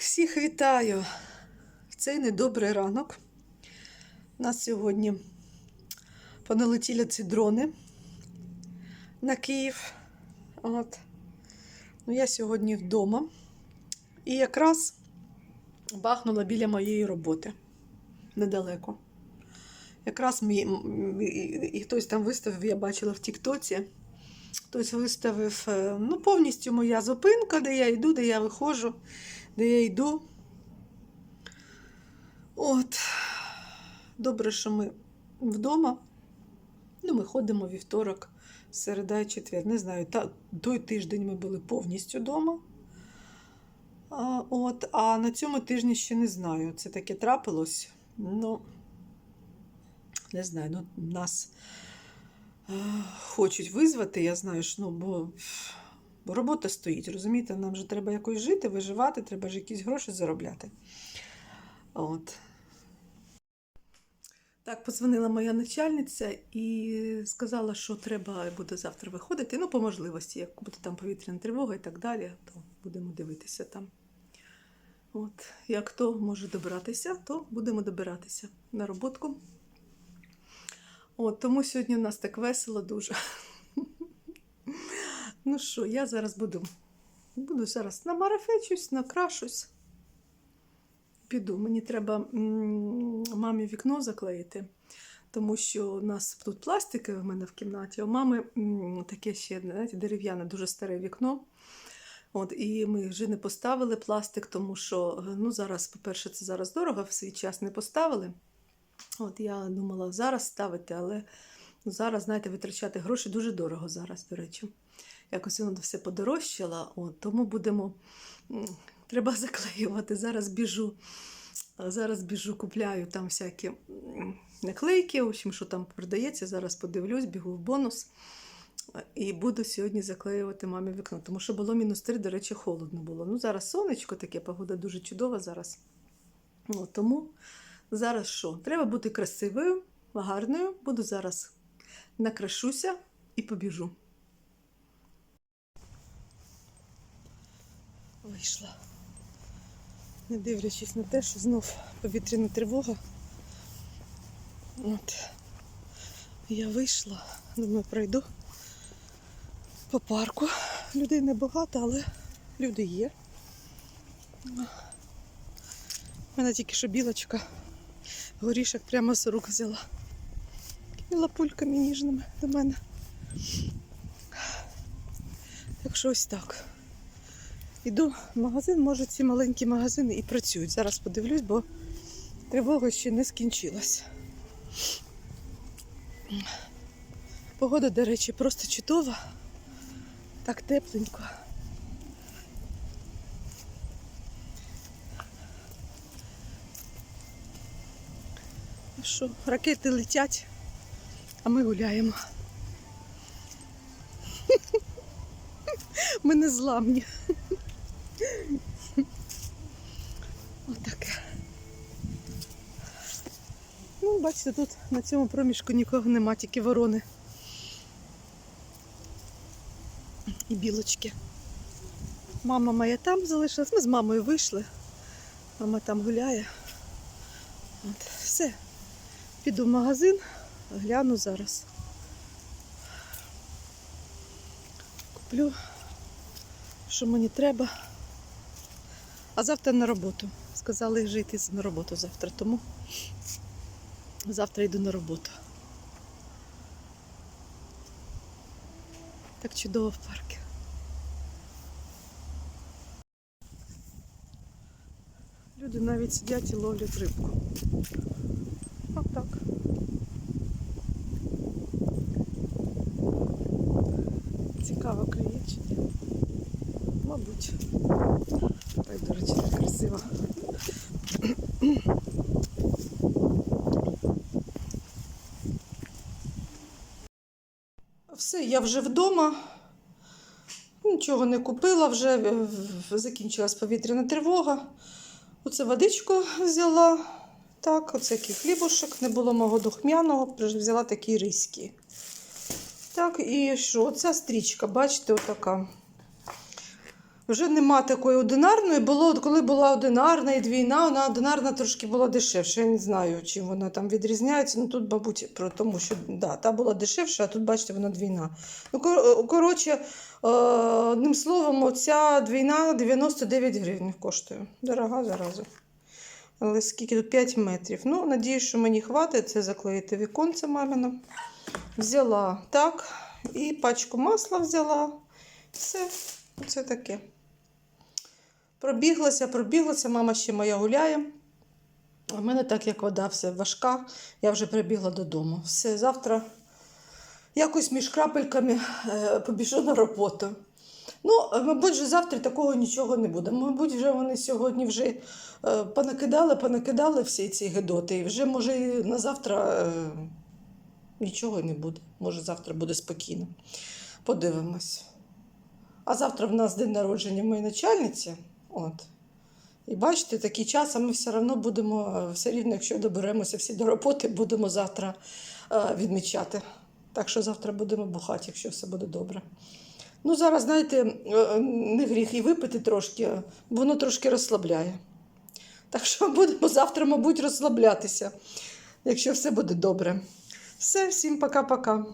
всіх вітаю в цей недобрий ранок. У нас сьогодні поналетіли ці дрони на Київ. От. Ну, я сьогодні вдома. І якраз бахнула біля моєї роботи недалеко. Якраз мій, і, і хтось там виставив, я бачила в Тіктоці. Хтось виставив е, ну, повністю моя зупинка, де я йду, де я виходжу, де я йду. От. Добре, що ми вдома. Ну, ми ходимо вівторок, середа і четвер. Не знаю, та, той тиждень ми були повністю вдома. А, от, а на цьому тижні ще не знаю. Це таке трапилось. Ну, не знаю, ну, нас хочуть визвати, я знаю, що ну, бо, бо робота стоїть, розумієте, нам же треба якось жити, виживати, треба ж якісь гроші заробляти. От. Так, подзвонила моя начальниця і сказала, що треба буде завтра виходити. Ну, по можливості, як буде там повітряна тривога і так далі, то будемо дивитися там. От, як хто може добиратися, то будемо добиратися на роботку. От, тому сьогодні у нас так весело дуже. Ну що, я зараз буду. Буду зараз намарафечусь, накрашусь. Піду. Мені треба мамі вікно заклеїти, тому що у нас тут пластики в мене в кімнаті, у мами таке ще знаєте, дерев'яне, дуже старе вікно. От, і ми вже не поставили пластик, тому що ну, зараз, по-перше, це зараз дорого, в свій час не поставили. От я думала зараз ставити, але ну, зараз, знаєте, витрачати гроші дуже дорого зараз, до речі. Якось воно все подорожчало, от, тому будемо. Треба заклеювати. Зараз біжу. Зараз біжу, купляю там всякі наклейки, в общем, що там продається. Зараз подивлюсь, бігу в бонус. І буду сьогодні заклеювати мамі вікно, тому що було мінус 3, до речі, холодно було. Ну, зараз сонечко таке, погода дуже чудова зараз. От, тому зараз що? Треба бути красивою, гарною. Буду зараз накрашуся і побіжу. Вийшла. Не дивлячись на те, що знов повітряна тривога. От. Я вийшла, думаю, пройду по парку. Людей небагато, але люди є. У мене тільки що білочка. Горішок прямо з рук взяла. І лапульками ніжними до мене. Так що ось так. Іду в магазин, може ці маленькі магазини і працюють. Зараз подивлюсь, бо тривога ще не скінчилась. Погода, до речі, просто чудова. Так тепленько. Ну що, ракети летять, а ми гуляємо. Ми не зламні. Отаке. Ну, бачите, тут на цьому проміжку нікого нема, тільки ворони. І білочки. Мама моя там залишилась. Ми з мамою вийшли. Мама там гуляє. От, все. Піду в магазин, гляну зараз. Куплю, що мені треба. А завтра на роботу. Сказали жити на роботу завтра, тому завтра йду на роботу. Так чудово в парку. Люди навіть сидять і ловлять рибку. Отак. Цікаво клює чи ні? Мабуть. Ой, до речі, так красиво. Все, я вже вдома. Нічого не купила, вже е, закінчилась повітряна тривога. Оце водичку взяла. Так, оце який хлібушек. Не було мого духмяного, взяла такий ризький. Так, і що? Оця стрічка, бачите, отака. Вже нема такої одинарної. Було, коли була одинарна і двійна, вона одинарна трошки була дешевша. Я не знаю, чим вона там відрізняється. Ну тут, мабуть, про тому, що да, та була дешевша, а тут, бачите, вона двійна. Ну, коротше, е, одним словом, оця двійна 99 гривень коштує. Дорога зараза. Але скільки тут 5 метрів. Ну, надіюсь, що мені хватить це заклеїти віконце мамино. Взяла так. І пачку масла взяла. Все, це таке. Пробіглася, пробіглася, мама ще моя гуляє. А в мене так як вода все важка, я вже прибігла додому. Все, завтра якось між крапельками е, побіжу на роботу. Ну, мабуть, вже завтра такого нічого не буде. Мабуть, вже вони сьогодні вже е, понакидали, понакидали всі ці гидоти. І вже, може, на завтра е, нічого не буде. Може, завтра буде спокійно. Подивимось. А завтра в нас день народження моєї начальниці. От. І бачите, такий час, а ми все одно будемо, е, все рівно, якщо доберемося всі до роботи, будемо завтра е, відмічати. Так що завтра будемо бухати, якщо все буде добре. Ну, зараз, знаєте, е, не гріх і випити трошки, воно трошки розслабляє. Так що будемо завтра, мабуть, розслаблятися, якщо все буде добре. Все, всім пока-пока.